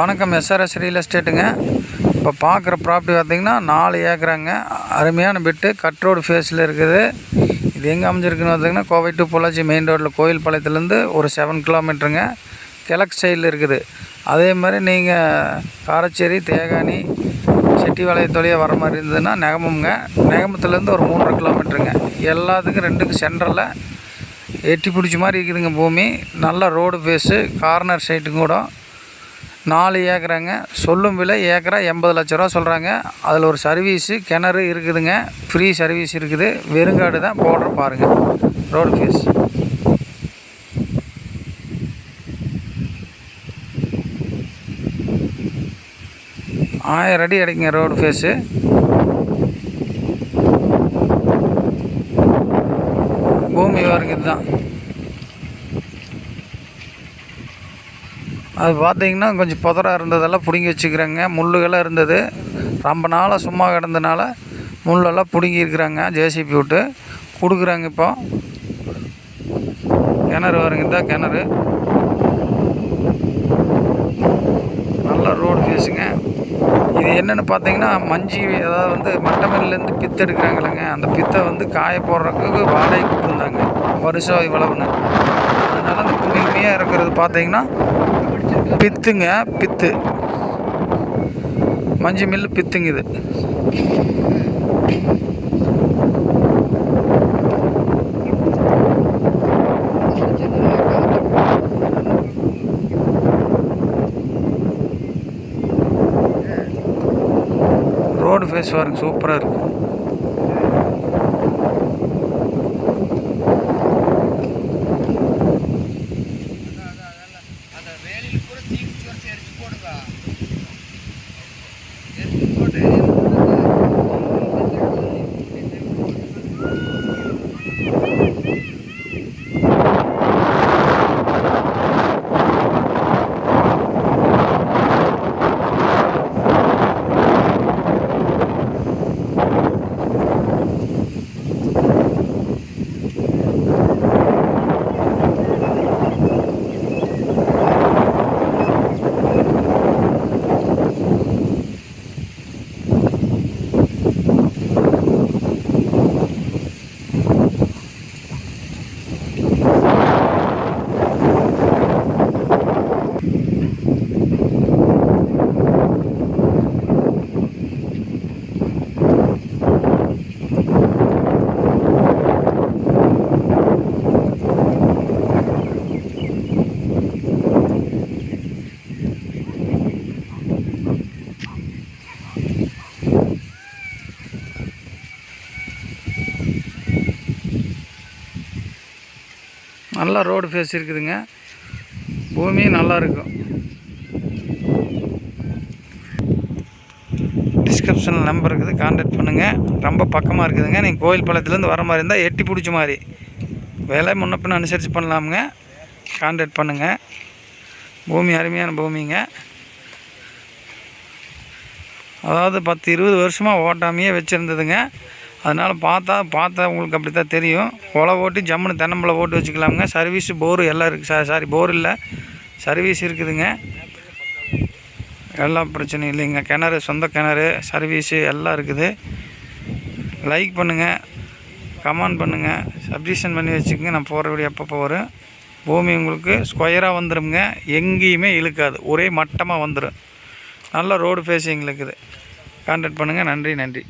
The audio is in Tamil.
வணக்கம். எஸ்ஆர்எஸ் ரியல் எஸ்டேட்டுங்க இப்போ பார்க்குற ப்ராப்பர்ட்டி பார்த்தீங்கன்னா நாலு ஏக்கராங்க. அருமையான பிட்டு கட் ரோடு ஃபேஸில் இருக்குது. இது எங்கே அமைஞ்சிருக்குன்னு பார்த்தீங்கன்னா கோவை டு பொள்ளாச்சி மெயின் ரோட்டில் கோயில் பாளையத்துலேருந்து ஒரு செவன் கிலோமீட்டருங்க கிழக்கு சைடில் இருக்குது. அதே மாதிரி நீங்கள் காரச்சேரி தேகானி செட்டி வர மாதிரி இருந்ததுன்னா நெகமம்ங்க. நெகமத்துலேருந்து ஒரு மூன்றரை கிலோமீட்டருங்க எல்லாத்துக்கும் ரெண்டுக்கும் சென்டரில் எட்டி பிடிச்ச மாதிரி இருக்குதுங்க பூமி. நல்ல ரோடு ஃபேஸு கார்னர் சைட்டு கூட. நாலு ஏக்கராங்க. சொல்லும் விலை ஏக்கரா எண்பது லட்ச ரூபா சொல்கிறாங்க அதில் ஒரு சர்வீஸு கிணறு இருக்குதுங்க. ஃப்ரீ சர்வீஸ் இருக்குது. வெறுங்காடு தான் போடுற பாருங்கள் ரோடு ஃபீஸ் ஆயிரம் அடி கிடைக்குங்க ரோடு ஃபேஸு பூமி விவரங்க இதுதான் அது பார்த்திங்கன்னா கொஞ்சம் புதராக இருந்ததெல்லாம் பிடுங்கி வச்சுக்கிறேங்க. முள்ளுகளாக இருந்தது. ரொம்ப நாளாக சும்மா கிடந்தனால முள்ளெல்லாம் பிடுங்கியிருக்கிறாங்க ஜேசிபி விட்டு கொடுக்குறாங்க இப்போ. கிணறு வருங்க தான் கிணறு. நல்ல ரோடு ஃபேஸுங்க இது என்னென்னு பார்த்தீங்கன்னா மஞ்சி அதாவது வந்து மட்டமல்லேருந்து பித்து எடுக்கிறாங்களேங்க அந்த பித்தை வந்து காய போடுறதுக்கு வாடகை கொடுத்துருந்தாங்க. வருஷம் இவ்வளவுன்னு. அதனால் அந்த கும்மி கும்மியாக இருக்கிறது பார்த்தீங்கன்னா பித்துங்க பித்து. மஞ்சு மில்லு பித்துங்க இது. ரோடு ஃபேஸ் பாருங்க சூப்பராக இருக்கும் dele. நல்லா ரோடு ஃபேஸ் இருக்குதுங்க. பூமியும் நல்லா இருக்கும் டிஸ்கிரிப்ஷனில் நம்பர் இருக்குது கான்டாக்ட் பண்ணுங்கள் ரொம்ப பக்கமாக இருக்குதுங்க. நீங்கள் கோயில் பழத்துலேருந்து வர மாதிரி இருந்தால் எட்டி பிடிச்ச மாதிரி. வேலை முன்ன பின்ன அனுசரித்து பண்ணலாமுங்க. கான்டாக்ட் பண்ணுங்கள் பூமி அருமையான பூமிங்க. அதாவது பத்து இருபது வருஷமாக ஓட்டாமையே வச்சுருந்ததுங்க. அதனால் பார்த்தா பார்த்தா உங்களுக்கு அப்படி தான் தெரியும். ஒலை ஓட்டி ஜம்முன்னு தென்னம்பளை ஓட்டு வச்சுக்கலாமுங்க. சர்வீஸ் போரு எல்லாம் இருக்குது சா சாரி போர் இல்லை. சர்வீஸ் இருக்குதுங்க. எல்லா பிரச்சனையும் இல்லைங்க. கிணறு சொந்த கிணறு சர்வீஸு எல்லாம் இருக்குது. லைக் பண்ணுங்கள் கமெண்ட் பண்ணுங்கள் சப்ஜிஷன் பண்ணி வச்சுக்கோங்க. நான் போகிற வீடியோ எப்போ வரும். பூமி உங்களுக்கு ஸ்கொயராக வந்துடுங்க எங்கேயுமே இழுக்காது. ஒரே மட்டமாக வந்துடும் நல்ல ரோடு ஃபேஸிங் இருக்குது. கான்டாக்ட் பண்ணுங்கள் நன்றி நன்றி.